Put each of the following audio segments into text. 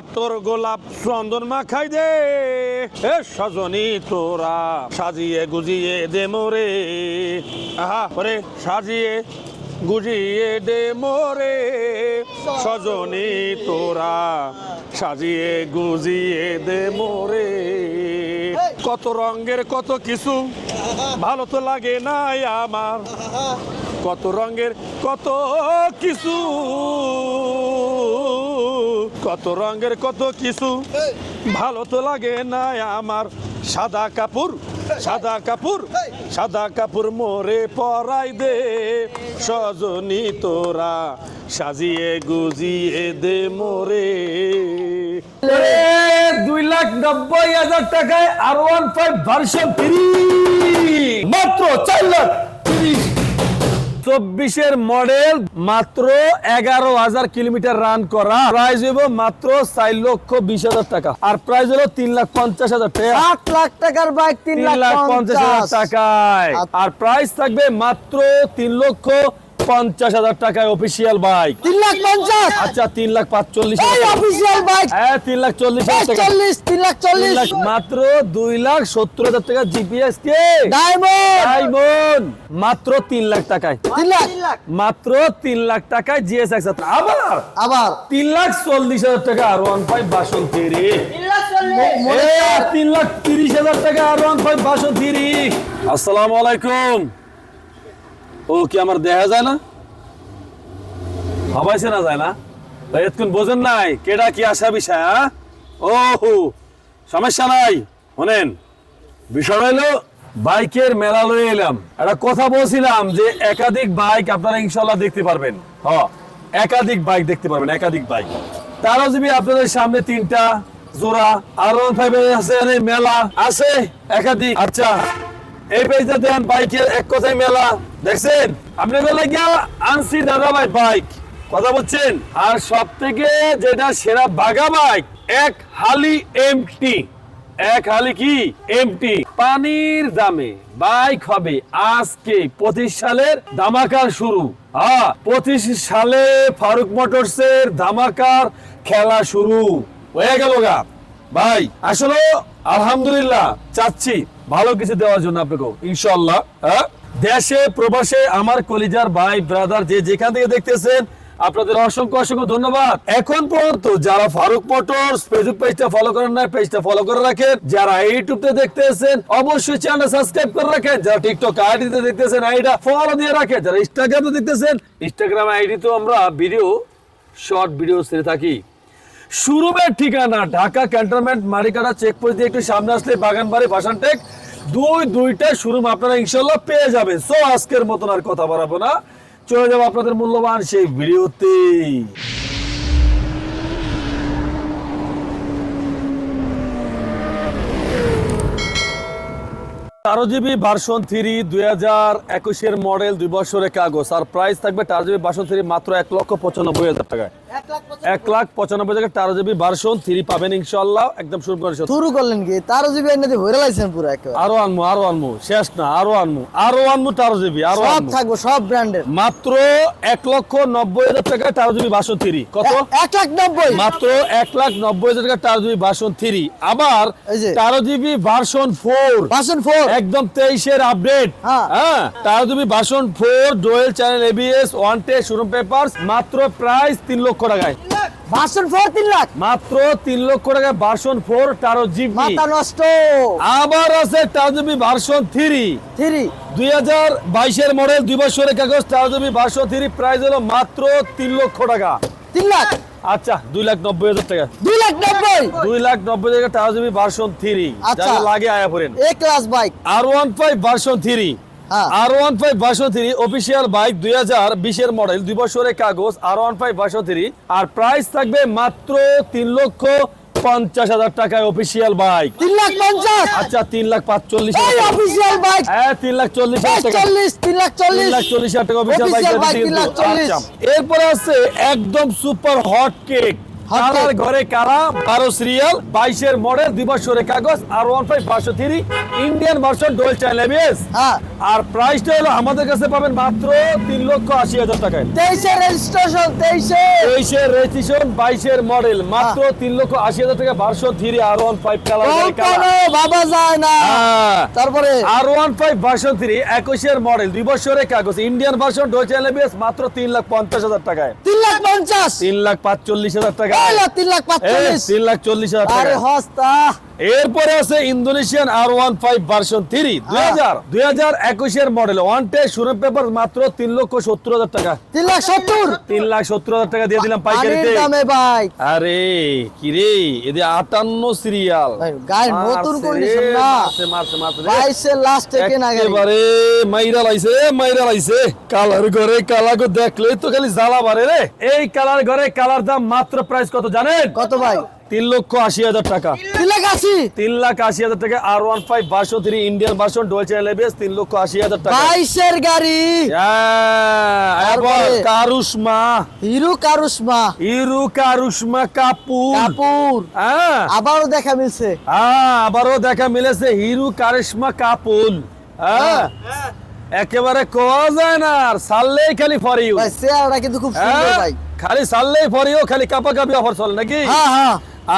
আতর গোলাপ চন্দন মাখাই দে। এ সজনী তোরা, সাজিয়ে গুজিয়ে দে মোরে। আহা, ওরে, সাজিয়ে গুজিয়ে দে মোরে। সজনী তোরা, সাজিয়ে গুজিয়ে দে মোরে। কত রঙের কত কিছু, ভালো তো লাগে নাই আমার। কত রঙের কত কিছু কত রঙের কত কিছু। ভালো তো লাগে না আমার। সাদা কাপড় সাদা কাপড় সাদা কাপড় মোরে পরাই দে। সজনী তোরা সাজিয়ে গুজিয়ে দে মোরে। দুই লাখ নব্বই হাজার টাকায় R one five version three মাত্র চার লাখ চব্বিশের মডেল মাত্র এগারো হাজার কিলোমিটার রান করা। প্রাইস হইব মাত্র চার লক্ষ বিশ হাজার টাকা। আর প্রাইস হলো তিন লাখ পঞ্চাশ হাজার টাকা। আট লাখ টাকার বাইক তিন লাখ পঞ্চাশ হাজার টাকায়। আচ্ছা। আর প্রাইস থাকবে মাত্র তিন লক্ষ পঞ্চাশ হাজার টাকায় অফিসিয়াল বাইক তিন লাখ পঞ্চাশ? আচ্ছা তিন লাখ পাঁচচল্লিশ অফিসিয়াল বাইক হ্যাঁ তিন লাখ চল্লিশ চল্লিশ তিন লাখ চল্লিশ মাত্র দুই লাখ সত্তর হাজার টাকা জিপিএস কে? ডায়মন্ড মাত্র তিন লাখ টাকায়। তিন লাখ মাত্র তিন লাখ টাকায় জিএস একসাথ আবার? আবার। তিন লাখ চল্লিশ হাজার টাকা R one five version three তিন লাখ তিরিশ হাজার টাকা R one five version three আসসালামু আলাইকুম। ও কি আমার দেখা যায় না? হবাইছে না যায় না? এতক্ষণ বোঝেন নাই কেডা কি আসা বিষয় হ্যাঁ? ও হো সমস্যা নাই। শোনেন, বিষয় হলো বাইকের মেলা লয়ে এলাম। একটা কথা বলছিলাম যে একাধিক বাইক আপনারা ইনশাল্লাহ দেখতে পারবেন। হ, একাধিক বাইক দেখতে পারবেন, একাধিক বাইক। তারও যদি আপনাদের সামনে তিনটা, জোড়া আর ওয়ান ফাইভ আছে মেলা আছে, একাধিক আচ্ছা। এই পেজটা দেন বাইকের এক কথায় মেলা। দেখছেন? আপনি বলে গিয়া আনছি দাদা ভাই বাইক। কথা বলছেন? আর সব থেকে যেটা সেরা বাগা বাইক, এক হালি এমটি। এক হালি কি? এমটি। পানির দামে বাইক হবে আজকে পঁচিশ সালের ধামাকার শুরু। হ্যাঁ পঁচিশ সালে ফারুক মোটরস এর ধামাকার খেলা শুরু। হয়ে গেল গা। ভাই, আসলে আলহামদুলিল্লাহ, চাচ্ছি। ভালো কিছু দেওয়ার জন্য আপনাকে ইনশাল্লাহ হ্যাঁ? দেশে, প্রবাসে আমার কলিজার ভাই ব্রাদার যে যেখান থেকে দেখতেছেন, আপনাদের অসংখ্য অসংখ্য ধন্যবাদ। এখন পর্যন্ত যারা ফারুক মোটরস ফেসবুক পেজটা ফলো করেন না পেজটা ফলো করে রাখেন। যারা ইউটিউবে দেখতেছেন, অবশ্যই চ্যানেল সাবস্ক্রাইব করে রাখেন। যারা টিকটক আইডিতে দেখতেছেন আইডিটা ফলো দিয়ে রাখেন। যারা ইনস্টাগ্রামে দেখতেছেন ইনস্টাগ্রাম আইডি তো আমরা ভিডিও শর্ট ভিডিও ছেড়ে থাকি। শুরুমের ঠিকানা, ঢাকা ক্যান্টনমেন্ট মারিকাটা চেকপোস্ট দিয়ে একটু সামনে আসলে বাগানবাড়ি ভাসানটেক দুই দুইটা শোরুম আপনারা ইনশাল্লাহ পেয়ে যাবেন। সো আজকের মতন আর কথা বাড়াবো না। চলে যাব আপনাদের মূল্যবান সেই ভিডিওতে। জিবি ভার্সন থ্রি দুই হাজার একুশের মডেল দুই বছরের কাগজ। আর প্রাইস থাকবে জিবি ভার্সন থ্রি মাত্র এক লক্ষ পঁচানব্বই হাজার টাকায়। এক লাখ পঁচানব্বই টাকা জিবি ভার্সন থ্রি পাবেন ইনশাল্লাহ একদম শুরু করে শুরু করলেন কি? তারও জিবি এনে ভরে লাইছেন পুরো আরও আনমু আরও আনমু শেষ না আরও আনমু আরও আনমু জিবি আরও সব থাকব সব ব্র্যান্ডের মাত্র এক লক্ষ নব্বই হাজার টাকা জিবি ভার্সন থ্রি। কত? এক লাখ নব্বই। মাত্র এক লাখ নব্বই হাজার টাকা তেরো জিবি ভার্সন থ্রি। আবার যে। GB version four. Version four. একদম তেইশের আপডেট হ্যাঁ। হ্যাঁ তার তুমি version four dual channel ABS one টে শোরুম পেপারস মাত্র প্রাইস তিন লক্ষ টাকায়। ভার্সন ফোর তিন লাখ? মাত্র তিন লক্ষ টাকায় ভার্সন ফোর তেরো জিবি মাথা নষ্ট। আবার আছে তেরো জিবি ভার্সন থ্রি থ্রি দুই হাজার বাইশের মডেল দুই বছরের কাগজ তেরো জিবি ভার্সন থ্রি প্রাইস হলো মাত্র তিন লক্ষ টাকা। তিন লাখ? আচ্ছা দুই লাখ নব্বই হাজার টাকা। দুই লাখ নব্বই? দুই লাখ নব্বই টাকা জিবি ভার্সন থ্রি আচ্ছা। লাগে আয়া পড়েন। A class bike R one five version three. R one five version three official bike দুই হাজার বিশের মডেল দুই বছরের কাগজ R one five version three আর প্রাইস থাকবে মাত্র তিন লক্ষ পঞ্চাশ হাজার টাকায় অফিসিয়াল বাইক তিন লাখ পঞ্চাশ? আচ্ছা তিন লাখ পাঁচচল্লিশ অফিসিয়াল বাইক হ্যাঁ তিন লাখ চল্লিশ চল্লিশ তিন লাখ চল্লিশ লাখ চল্লিশ। হাজার টাকা অফিসিয়াল বাইক তিন লাখ এরপরে আছে একদম সুপার হট কেক Cake। ঘরে কালা বারো সিরিয়াল বাইশের মডেল দুই বছরের কাগজ আর ওয়ান ফাইভ পাঁচশো থ্রি ইন্ডিয়ান ভার্সন হ্যাঁ। আর প্রাইসটা হলো আমাদের কাছে পাবেন মাত্র তিন লক্ষ আশি হাজার টাকায়। তেইশে রেজিস্ট্রেশন তেইশে। তেইশের রেজিস্ট্রেশন বাইশের মডেল মাত্র তিন লক্ষ আশি হাজার টাকা version three R one five colour ভাবা যায় না। হ্যাঁ। তারপরে? R one five version three একুশের মডেল দুই বছরের কাগজ ইন্ডিয়ান ভার্সন ডোয়েল চাইলেবিএস মাত্র তিন লাখ পঞ্চাশ হাজার টাকায়। তিন লাখ পঞ্চাশ। তিন লাখ পাঁচচল্লিশ হাজার টাকা। তিন লাখ পাঁচচল্লিশ। তিন লাখ চল্লিশ হাজার টাকা। হস্তা। এরপরে আছে Indonesian R one five version three. দুই হাজার দুই হাজার একুশের মডেল। ওয়ান টে শুনে পেপার মাত্র তিন লক্ষ সত্তর হাজার টাকা। তিন লাখ সত্তর। তিন লাখ সত্তর হাজার টাকা দিয়ে দিলাম পাইকারিতে। আরে কি রে এদের আটান্ন সিরিয়াল গায়ের নতুন না। মারছে, মারছে, লাস্ট মাইরা লাইছে মাইরা লাইছে। কালার ঘরে কালাগো দেখলেই তো খালি জ্বালা বাড়ে রে। এই কালার ঘরে কালার দাম মাত্র প্রাইস কত জানেন? কত ভাই? তিন লক্ষ আশি হাজার টাকা। তিন লাখ আশি? তিন লাখ আশি হাজার টাকা আর one five বারশো three Indian version dual channel ABS তিন লক্ষ আশি হাজার টাকা। বাইশের গাড়ি। হ্যাঁ? কারুসমা হিরো কারুসমা ইরু কারুসমা কাপুর। কাপুর। হ্যাঁ। আবারও দেখা মিলছে। হ্যাঁ, আবারও দেখা মিলেছে হিরু কারিশমা কাপুল হ্যাঁ। একেবারে কোয়া যায় না আর সাললেই খালি ফর ইউ ভাই চেয়ারটা কিন্তু খুব সুন্দর ভাই। খালি সাললেই ফর ইউ খালি কাপা কাপি অফার চলে নাকি? হ্যাঁ হ্যাঁ।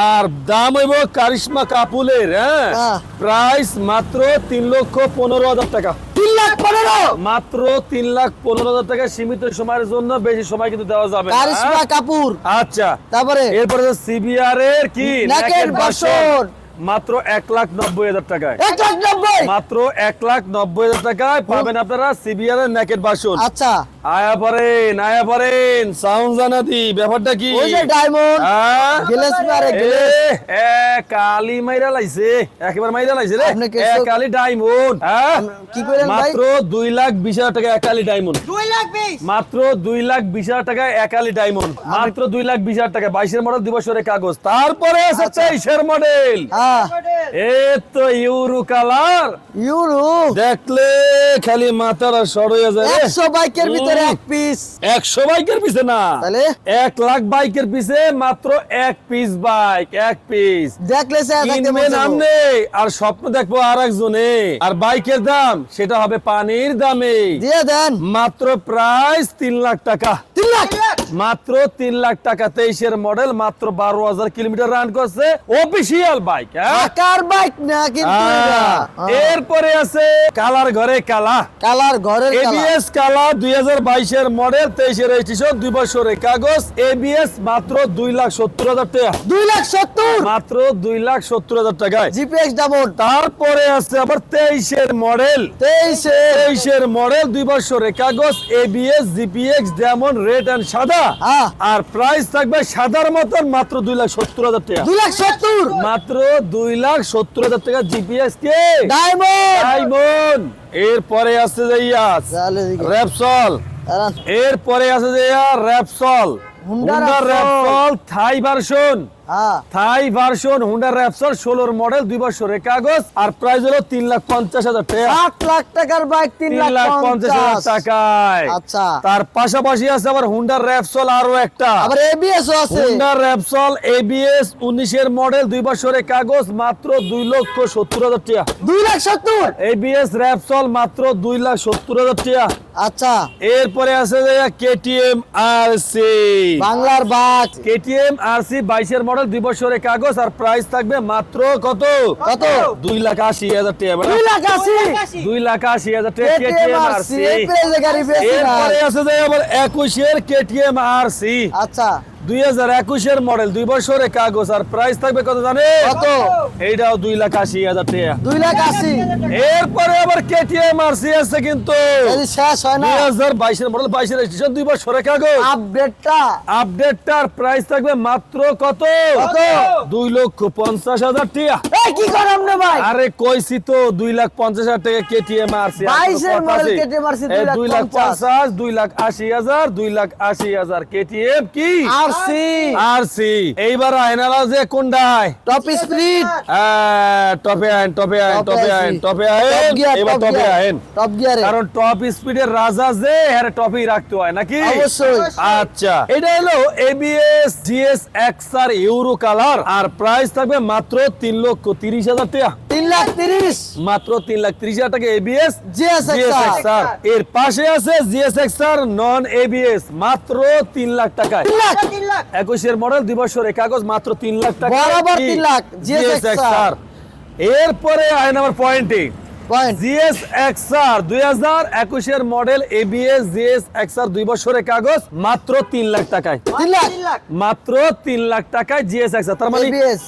আর দাম হইব কারিশমা কাপুলের হ্যাঁ? হ্যাঁ। প্রাইস মাত্র তিন লক্ষ পনেরো হাজার টাকা। তিন লাখ পনেরো? মাত্র তিন লাখ পনেরো হাজার টাকা সীমিত সময়ের জন্য বেশি সময় কিন্তু দেওয়া যাবে না, কারিশমা হ্যাঁ? কাপুর। আচ্ছা। তারপরে? এরপরে সিবিআর এর কি? version, version। মাত্র এক লাখ নব্বই হাজার টাকায়। এক লাখ নব্বই? মাত্র এক লাখ নব্বই হাজার টাকায় পাবেন আপনারা সিবিআর এর নেকেট বাসন আচ্ছা। আয়া পড়েন আয়া পড়েন সাউন্ড জানাতি ব্যাপারটা কি? ওই যে ডায়মন্ড হ্যাঁ? গ্লাস মারে গ্লাস এ, কালি মাইরা লাইছে একেবারে মাইরা লাইছে রে। এ, কালি ডায়মন্ড হ্যাঁ? কি ভাই? মাত্র দুই লাখ বিশ হাজার টাকা একালি ডায়মন্ড লাখ মাত্র দুই লাখ বিশ হাজার টাকা একালি ডায়মন্ড মাত্র দুই লাখ বিশ হাজার টাকা বাইশের মডেল দিবসের কাগজ। তারপরে আছে মডেল হ্যাঁ এ তো ইউরু কালার। ইউরো? দেখলে খালি হয়ে যায় একশো বাইকের ভিতরে এক পিস একশো বাইকের পিছে না। তাহলে? এক লাখ বাইকের পিছে মাত্র এক পিস বাইক এক পিস দেখলে চাইব। আমনে আর স্বপ্ন দেখব আর একজনে আর বাইকের দাম সেটা হবে পানির দামে। দিয়ে দেন। মাত্র প্রাইস তিন লাখ টাকা। তিন লাখ? মাত্র তিন লাখ টাকা তেইশের মডেল মাত্র বারো হাজার কিলোমিটার রান করছে। অফিসিয়াল বাইক টাকার বাইক না কিন্তু। এরপরে আছে কালার ঘরে কালা। কালার কালার এবিএস কালা দুই হাজার বাইশের মডেল তেইশের রেজিস্ট্রেশন দুই বছরের কাগজ। এবিএস মাত্র দুই লাখ সত্তর হাজার টাকা। দুই লাখ সত্তর? মাত্র দুই লাখ সত্তর হাজার টাকায়। জিপিএক্স ডাবল তারপরে আছে আবার তেইশের মডেল তেইশে তেইশের মডেল দুই বছরের কাগজ এবিএস জিপিএক্স যেমন রেড এন্ড সাদা। আর প্রাইস থাকবে সাদার মতন মাত্র দুই লাখ সত্তর হাজার টাকা। দুই লাখ সত্তর? মাত্র দুই লাখ সত্তর হাজার টাকা জিপিএস কে? ডায়মন্ড ডায়মন্ড এরপরে আছে যে ইয়াস র্যাপসল এরপরে আছে যে year Repsol Honda Repsol Thai version হ্যাঁ থাই ভার্সন হুন্ডা র্যাপসল ষোলোর মডেল দুই বছরের কাগজ আর প্রাইস হলো তিন লাখ পঞ্চাশ হাজার টাকা। লাখ টাকার বাইক তিন লাখ পঞ্চাশ হাজার টাকায়। আচ্ছা। তার পাশাপাশি আছে আবার হুন্ডা র্যাপসল আরও একটা। আবার এবিএস আছে। হুন্ডা র্যাপসল এবিএস উনিশের মডেল দুই বছরের কাগজ মাত্র দুই লক্ষ সত্তর হাজার টাকা। দুই লাখ সত্তর? এবিএস র্যাপসল মাত্র দুই লাখ সত্তর হাজার টাকা। আচ্ছা। এরপরে আছে যে কেটিএম আর সি বাংলার বাঘ কেটিএম আর সি বাইশের মডেল দুই বছরের কাগজ আর প্রাইস থাকবে মাত্র কত? কত? দুই লাখ আশি হাজার টাকা দুই লাখ আশি? দুই লাখ আশি। হাজার টাকা। এরপরে আছে যে আবার একুশের কেটিএম আর সি আচ্ছা। দুই হাজার একুশের মডেল দুই বছরের কাগজ আর প্রাইস থাকবে কত জানে কত? এইটাও দুই লাখ আশি হাজার টাকা। দুই লাখ আশি? এরপরে আবার কেটিএম আর সি আছে কিন্তু শেষ হয় না? দুই হাজার বাইশের মডেল বাইশের রেজিস্ট্রেশন দুই বছরের কাগজ। আপডেটটা আপডেটটার প্রাইস থাকবে মাত্র কত? কত? দুই লক্ষ পঞ্চাশ হাজার টাকা। এই কি করাম না ভাই? আরে কইছি তো দুই লাখ পঞ্চাশ হাজার টাকা কেটিএম আর সি 22 এর model KTM RC দুই লাখ। পঞ্চাশ। দুই লাখ আশি হাজার দুই লাখ আশি হাজার কেটিএম কি? আর আরসি আর সি এইবার আয়নালা যে কোনটায় টপ স্পিড টপে আইন টপে আইন টপে আইন টপে আইন। এবার টপে আইন। টপ গিয়ারে কারণ টপ স্পিডের রাজা যে হ্যাঁ টপই রাখতে হয় নাকি? অবশ্যই। আচ্ছা। এটা হলো ABS GS X R euro colour আর প্রাইস থাকবে মাত্র তিন লক্ষ তিরিশ হাজার টাকা। তিন লাখ তিরিশ। মাত্র তিন লাখ তিরিশ হাজার টাকা এবিএস GSXR এর পাশে আছে জিএসএক্সআর নন এবিএস মাত্র তিন লাখ টাকায়। তিন লাখ। একুশের মডেল দুই বছরের কাগজ মাত্র তিন লাখ টাকা। বরাবর তিন লাখ, GSXR এরপরে আয় নাম্বার পয়েন্টে জিএস এক্সআর দুই হাজার একুশের মডেল এবিএস জিএস এক্সআর দুই বছরের কাগজ মাত্র তিন লাখ টাকায়। তিন লাখ। মাত্র তিন লাখ টাকায় জিএস এক্সআর তার মানে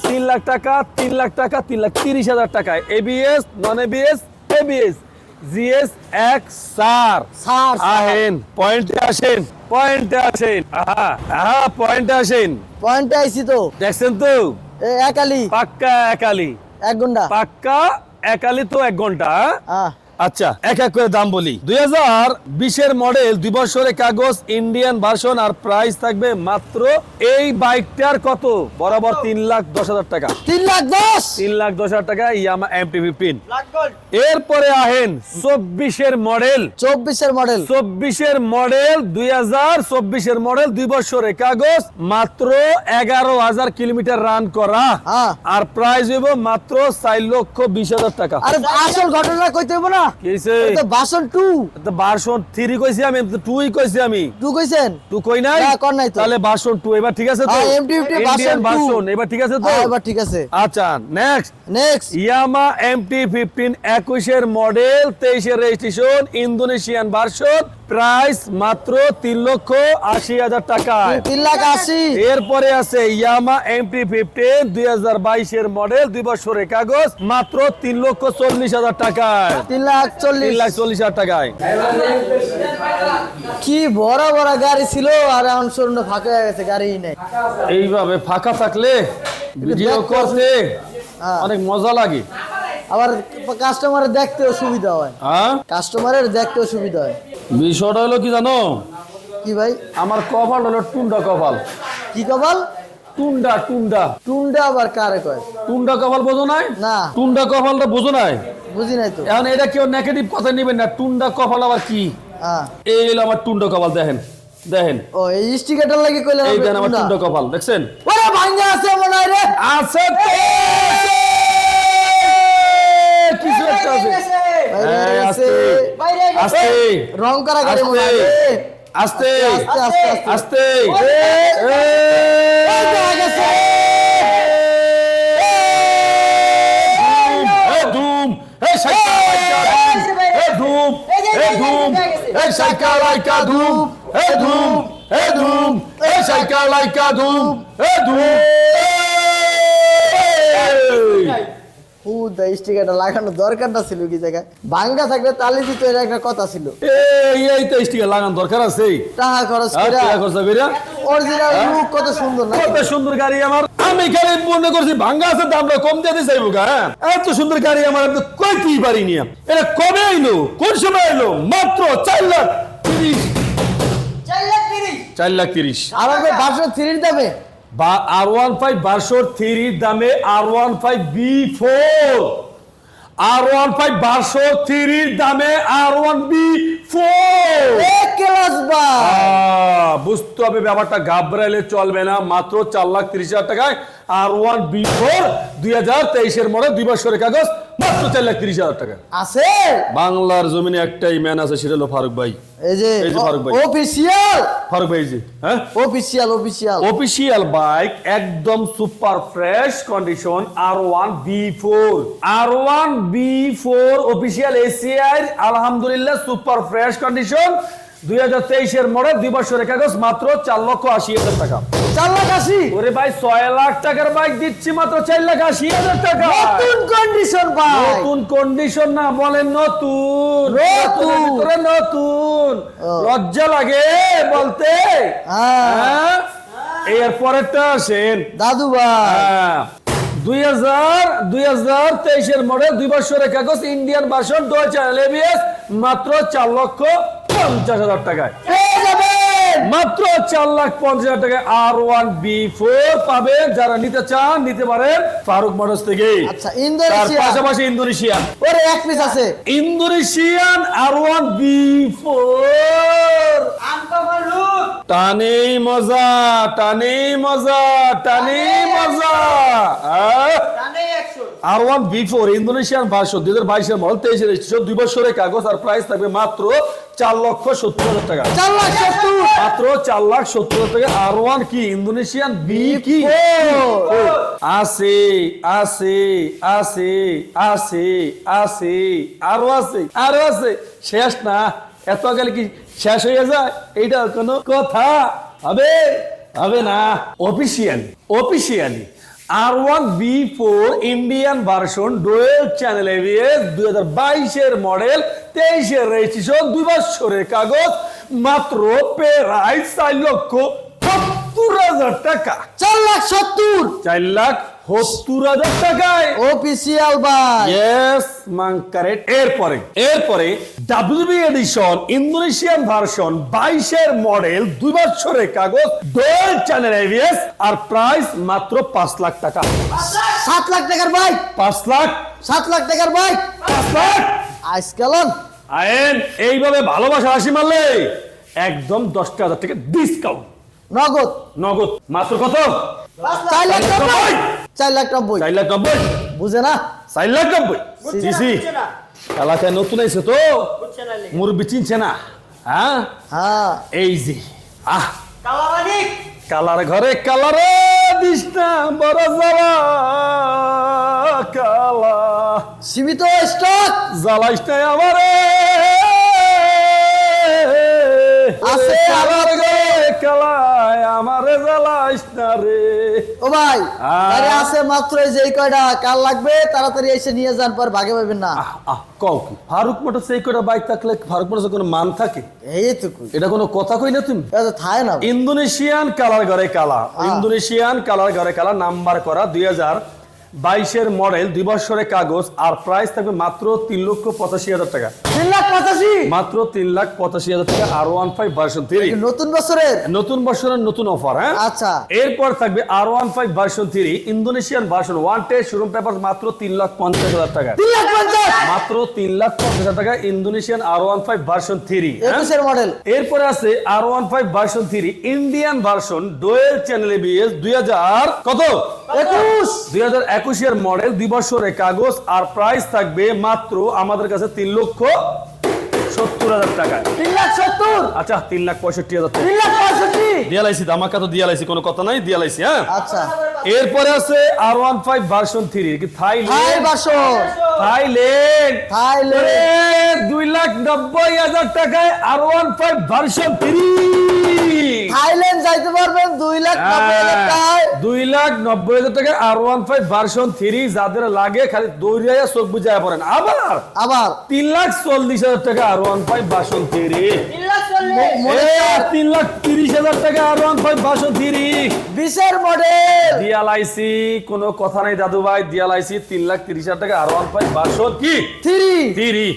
তিন লাখ টাকা তিন লাখ টাকা তিন লাখ তিরিশ হাজার টাকায়। ABS non ABS ABS GS এক সার। সার আহেন পয়েন্টে আসেন। পয়েন্টে আসেন। আহা আহা পয়েন্টে আসেন। পয়েন্টে আইছি তো। দেখছেন তো? একালি পাক্কা একালি এক ঘণ্টা। পাক্কা একালি তো এক ঘণ্টা? হ্যাঁ? আচ্ছা এক এক করে দাম বলি। দুই হাজার বিশের মডেল দুই বছরের কাগজ ইন্ডিয়ান ভার্সন আর প্রাইস থাকবে মাত্র এই বাইকটার কত? বরাবর তিন লাখ দশ হাজার টাকা। তিন লাখ দশ? তিন লাখ দশ হাজার টাকা ইয়ামা এম টি ফিফটিন এরপরে আহেন চব্বিশের মডেল চব্বিশের মডেল চব্বিশের মডেল দুই হাজার চব্বিশের মডেল দুই বছরের কাগজ মাত্র এগারো হাজার কিলোমিটার রান করা। হ্যাঁ। আর প্রাইস হইব মাত্র চার লক্ষ বিশ হাজার টাকা। আসল ঘটনা কইতে হইব না? কি এটা তো বাসন টু ভার্সন থ্রি কইছি আমি টুই কইছি আমি। টু কইছেন? টু কই নাই? না, কর নাই তো। তাহলে ভার্সন টু এবার ঠিক আছে তো? হ্যাঁ, MT-50 ইন্ডিয়ান ভার্সন ভার্সন এবার ঠিক আছে তো? হ্যাঁ এবার ঠিক আছে। আচ্ছা next next Yamaha MT fifteen একুশের মডেল তেইশের রেজিস্ট্রেশন ইন্দোনেশিয়ান ভার্সন প্রাইস মাত্র তিন লক্ষ আশি হাজার টাকায়। তিন লাখ আশি। এরপরে আছে ইয়ামা এমটি ফিফটিন দুই হাজার বাইশের মডেল দুই বছরের কাগজ মাত্র তিন লক্ষ চল্লিশ হাজার টাকায়। তিন লাখ তিন চল্লিশ লাখ চল্লিশ হাজার টাকায়। কি বড় বড় গাড়ি ছিল আর এখন শূন্য ফাঁকা হয়ে গেছে গাড়ি নেই। এইভাবে ফাঁকা থাকলে ভিডিও হ্যাঁ। অনেক মজা লাগে। আবার কাস্টমারের দেখতেও সুবিধা হয়। হ্যাঁ? কাস্টমারের দেখতেও সুবিধা হয়। বিষয়টা হলো কি জানো? কি ভাই? আমার কপাল হলো টুন্ডা কপাল। কি কপাল? টুন্ডা টুন্ডা। টুন্ডা আবার কারে কয়? টুন্ডা কপাল বোঝো নাই? না। টুন্ডা কপালটা বোঝো নাই? বুঝি নাই তো এখন এটা কেউ নেগেটিভ কথা নেবেন না টুন্ডা কপাল আবার কি হ্যাঁ এই হলো আমার টুন্ডা কপাল দেখেন দেখেন ও এই স্টিকারটার লাগে কইলে এই দেন আমার টুন্ডা। কপাল দেখছেন ওরে ভাঙ্গা আছে মনে রে আছে তো কিছু একটা আছে। আস্তে। আস্তে। রং করা গাড়ি মনে আস্তে আস্তে আস্তে আস্তে এই ধুম এই ধুম এই সাইকেল লাইকা ধুম এই ধুম এই ধুম এই সাইকেল লাইকা ধুম এই ধুম ও দা স্টিকারটা লাগানো দরকারটা ছিল কি জায়গায়? ভাঙ্গা থাকলে তালি দিত এর একটা কথা ছিল। এই তো স্টিকার লাগান দরকার আছে। টাকা খরচ করে? টাকা খরচা কইরা অরিজিনাল লুক কত সুন্দর না? কত সুন্দর গাড়ি আমার। আমি খালি মনে করছি ভাঙ্গা আছে দামটা কম দিয়ে দিতে চাইব হ্যাঁ? এত সুন্দর গাড়ি আমার আমি কইতেই পারিনি। এটা কবে আইলো? কোন সময় আইলো? মাত্র চার লাখ তিরিশ। চার লাখ তিরিশ। আর হবে ভার্সন থ্রির দামে? বা আর ওয়ান ফাইভ বারশোর থ্রির দামে R one five V four R one five বারশোর থ্রির দামে আর ওয়ান বি ফোর বুঝতে হবে ব্যাপারটা ঘাবড়াইলে চলবে না। মাত্র চার লাখ তিরিশ হাজার টাকায় আর ওয়ান বি ফোর দুই হাজার তেইশের মরে দুই বছরের কাগজ মাত্র চার লাখ তিরিশ হাজার টাকা। আছে? বাংলার জমিনে একটাই ম্যান আছে সেটা হলো ফারুক ভাই। এই যে এই যে ফারুক ভাই। অফিসিয়াল ফারুক ভাই জি হ্যাঁ? অফিসিয়াল অফিসিয়াল অফিসিয়াল বাইক একদম super fresh condition R one V four R one V four official ACI আলহামদুলিল্লাহ সুপার ফ্রেশ কন্ডিশন দুই হাজার তেইশের মডেল দুই বছরের কাগজ মাত্র চার লক্ষ আশি হাজার টাকা। চার লাখ আশি? ওরে ভাই ছয় লাখ টাকার বাইক দিচ্ছি মাত্র চার লাখ আশি হাজার টাকা। নতুন কন্ডিশন ভাই। নতুন কন্ডিশন না বলেন নতুন। নতুন। নতুন। লজ্জা লাগে বলতে। হ্যাঁ। হ্যাঁ? এর পরেরটা আসেন। দাদু ভাই। হ্যাঁ। দুই হাজার দুই হাজার তেইশের মডেল দুই বছরের কাগজ ইন্ডিয়ান ভার্সন দুই চ্যানেল এবিএস মাত্র চার লক্ষ পঞ্চাশ হাজার টাকায়। মাত্র চার লাখ পঞ্চাশ হাজার টাকা আর ওয়ান বি ফোর পাবেন। যারা নিতে চান নিতে পারেন ফারুক মোটরস থেকে। আচ্ছা। পাশাপাশি ইন্দোনেশিয়া ওরে এক পিস আছে। Indonesian R one V four টানে মজা টানে মজা টানে মজা। R one V four Indonesian version দুই হাজার বাইশের মডেল তেইশের দুই বছরের কাগজ আর প্রাইস থাকবে মাত্র চার লক্ষ সত্তর হাজার টাকা। চার লাখ সত্তর। মাত্র চার লাখ সত্তর হাজার টাকা। আর ওয়ান কি? ইন্দোনেশিয়ান? বি কি? আছে আছে আছে আছে আছে আরও আছে আরও আছে শেষ না। এত গেলে কি শেষ হয়ে যায়? এইটা কোনো কথা। হবে? হবে না। Officially. Officially. R one V four Indian version dual channel ABS দুই হাজার বাইশের মডেল তেইশের রেজিস্ট্রেশন দুই বছরের কাগজ মাত্র প্রায় চার লক্ষ সত্তর হাজার টাকা। চার লাখ সত্তর। চার লাখ সত্তর হাজার টাকায় অফিসিয়াল ভাই ইয়েস মাংকারেট এরপরে এরপরে ডাব্লিউবি এডিশন ইন্দোনেশিয়ান ভার্সন বাইশের মডেল দুই বছরের কাগজ ডোয়েল চ্যানেল এভিএস আর প্রাইস মাত্র পাঁচ লাখ টাকা। সাত লাখ টাকার বাইক পাঁচ লাখ। সাত লাখ টাকার বাইক পাঁচ লাখ। আজকালন আইন এইভাবে ভালোবাসা হাসি মারলে একদম দশটা হাজার টাকা ডিসকাউন্ট নগদ। নগদ। মাত্র কত? চার লাখ। চার লাখ নব্বই। চার লাখ নব্বই? বুঝে না? চার লাখ নব্বই? সিসি এলাকায় নতুন আইছে তো। মুরব্বি চিনছে না। হ্যাঁ? হ্যাঁ। এই যে আহ। কালার ঘরে কালারে বড় জ্বালা কালা। সীমিত স্টক। জ্বালাইস না আমারে। আছে। কালার ঘরে কালায় আমারে জ্বালাইস না রে ও ভাই আরে আছে মাত্র যে কয়টা কাল লাগবে? তাড়াতাড়ি এসে নিয়ে যান পর ভাগে পাবেন না। কও কি? ফারুক মোটরস এই বাইক থাকলে ফারুক কোনো মান থাকে? এই তো এটা কোনো কথা কই না তুমি? এটা থায় না ইন্দোনেশিয়ান কালার ঘরে কালা। ইন্দোনেশিয়ান কালার ঘরে কালা নাম্বার করা দুই হাজার বাইশের মডেল দুই বছরের কাগজ আর প্রাইস থাকবে মাত্র তিন লক্ষ পঁচাশি হাজার টাকা। তিন লাখ পঁচাশি? মাত্র তিন লাখ পঁচাশি হাজার টাকা R one five version three নতুন বছরের? নতুন বছরের নতুন অফার হ্যাঁ? আচ্ছা। এরপর থাকবে R one five version three Indonesian version one টে শোরুম পেপার মাত্র তিন লাখ পঞ্চাশ হাজার টাকা। তিন লাখ পঞ্চাশ? মাত্র তিন লাখ পঞ্চাশ হাজার টাকা Indonesian R one five version three একুশের মডেল এরপরে আছে R one five version three Indian version dual channel BS দুই হাজার কত? একুশ। দুই হাজার একুশের মডেল দুই বছরের কাগজ আর প্রাইস থাকবে মাত্র আমাদের কাছে তিন লক্ষ সত্তর হাজার টাকা তিন লাখ সত্তর? আচ্ছা তিন লাখ পঁয়ষট্টি হাজার তিন লাখ পঁয়ষট্টি? দিয়ালাইছি আমাকে তো দিয়ালাইছি কোনো কথা নাই দিয়ালাইছি হ্যাঁ? আচ্ছা। এরপরে আছে R one five version three কি থাইল্যান্ড বাসন থাইল্যান্ড থাইল্যান্ড দুই লাখ নব্বই হাজার টাকায় R one five version three Thailand যাইতে পারবেন দুই লাখ নব্বই হাজার টাকায়। দুই লাখ নব্বই হাজার টাকা R one five version three যাদের লাগে খালি দৌড়িয়া চোখ বুঝায় পড়েন। আবার? আবার? তিন লাখ চল্লিশ হাজার টাকা R one five version three তিন লাখ তিরিশ হাজার টাকা R one five version three বিশের মডেল দিয়ালাইসি কোনো কথা নাই দাদু ভাই দিয়ালাইসি তিন লাখ তিরিশ হাজার টাকা আর ওয়ান ফাইভ ভার্সন কি? থ্রি থ্রি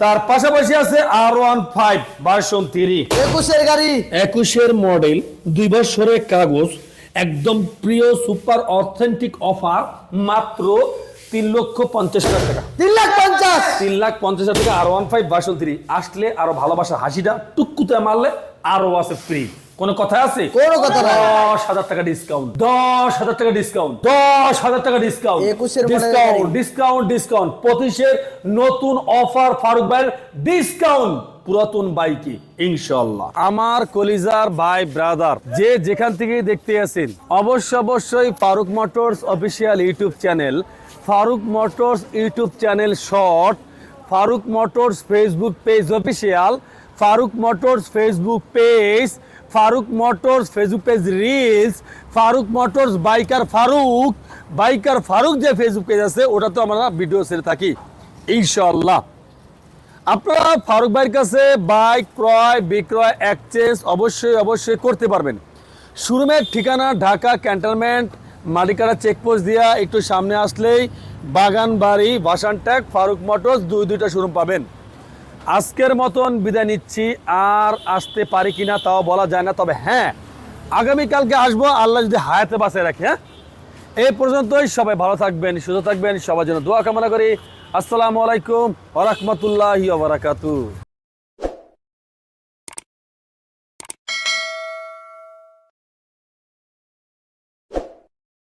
তার পাশাপাশি আছে R one five version three একুশের গাড়ি। একুশের মডেল দুই বছরের কাগজ একদম প্রিয় সুপার অথেন্টিক অফার মাত্র তিন লক্ষ পঞ্চাশ হাজার টাকা। তিন লাখ পঞ্চাশ। তিন লাখ পঞ্চাশ হাজার টাকা R one five version three আসলে আরও ভালোবাসা হাসিটা টুকুতে মারলে আরও আছে ফ্রি কোনো কথা আছে? কোনো কথা নাই। দশ হাজার টাকা ডিসকাউন্ট দশ হাজার টাকা ডিসকাউন্ট দশ হাজার টাকা ডিসকাউন্ট একুশের ডিসকাউন্ট ডিসকাউন্ট ডিসকাউন্ট পঁচিশের নতুন অফার ফারুক ভাইয়ের ডিসকাউন্ট পুরাতন বাইকে ইনশাল্লাহ আমার কলিজার ভাই ব্রাদার যে যেখান থেকে দেখতে আছেন অবশ্য অবশ্যই Farooq motors official YouTube channel Farooq motors YouTube channel short Farooq motors Facebook page official Farooq motors Facebook page Farooq motors Facebook page reels Farooq motors biker Farooq biker Farooq যে Facebook page আছে, ওটা তো আমরা video ছেড়ে থাকি। ইনশাল্লাহ আপনারা ফারুক ভাইয়ের কাছে বাইক ক্রয়, বিক্রয় এক্সচেঞ্জ অবশ্যই অবশ্যই করতে পারবেন। শোরুমের ঠিকানা, ঢাকা ক্যান্টনমেন্ট মাটিকাড়া চেকপোস্ট দিয়া একটু সামনে আসলেই বাগান বাড়ি বাসানট্যাগ ফারুক মোটরস দুই দুইটা শোরুম পাবেন। আজকের মতন বিদায় নিচ্ছি। আর আসতে পারি কিনা তাও বলা যায় না, তবে হ্যাঁ আগামীকালকে আসব, আল্লাহ যদি হায়াতে বাসায় রাখে হ্যাঁ? এই পর্যন্তই, সবাই ভালো থাকবেন, সুস্থ থাকবেন, সবার জন্য দোয়া কামনা করি। আসসালামু আলাইকুম ওরহমতুল্লাহ ওবরাকাতু